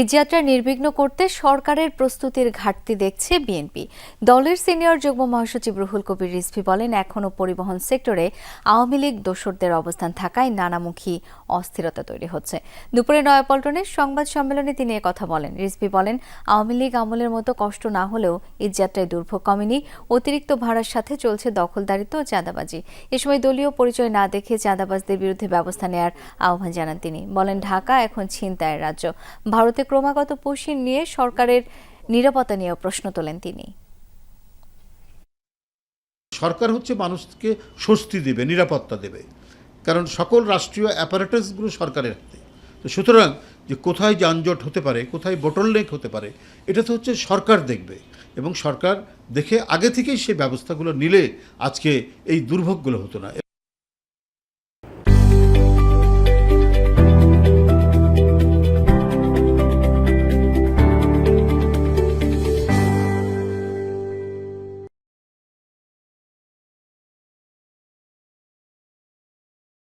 ঈদযাত্রা নির্বিঘ্ন করতে সরকারের প্রস্তুতির ঘাটতি দেখছে বিএনপি। দলের সিনিয়র যুগ্ম মহাসচিব রুহুল কবির রিজভি বলেন, এখনও পরিবহন সেক্টরে আওয়ামী লীগ দোসরদের অবস্থান থাকায় নানামুখী অস্থিরতা তৈরি হচ্ছে। দুপুরে নয়াপল্টনে সংবাদ সম্মেলনে তিনি কথা বলেন। রিজভি বলেন, আওয়ামী লীগ আমলের মতো কষ্ট না হলেও ঈদযাত্রায় দুর্ভোগ কমেনি। অতিরিক্ত ভাড়ার সাথে চলছে দখলদারিত্ব ও চাঁদাবাজি। এ সময় দলীয় পরিচয় না দেখে চাঁদাবাজদের বিরুদ্ধে ব্যবস্থা নেয়ার আহ্বান জানান তিনি। বলেন, ঢাকা এখন ছিনতাইয়ের রাজ্য। ভারতে ক্রমাগত পুশিন নিয়ে সরকারের নিরাপত্তা নিয়েও প্রশ্ন তোলেন তিনি। সরকার হচ্ছে মানুষকে স্বস্তি দেবে, নিরাপত্তা দেবে। কারণ সকল রাষ্ট্রীয় অ্যাপারেটাসগুলো সরকারের হাতে। তো সুতরাং যে কোথায় যানজট হতে পারে, কোথায় বোটলনেক হতে পারে, এটা তো হচ্ছে সরকার দেখবে। এবং সরকার দেখে আগে থেকেই সে ব্যবস্থাগুলো নিলে আজকে এই দুর্ভোগগুলো হতো না।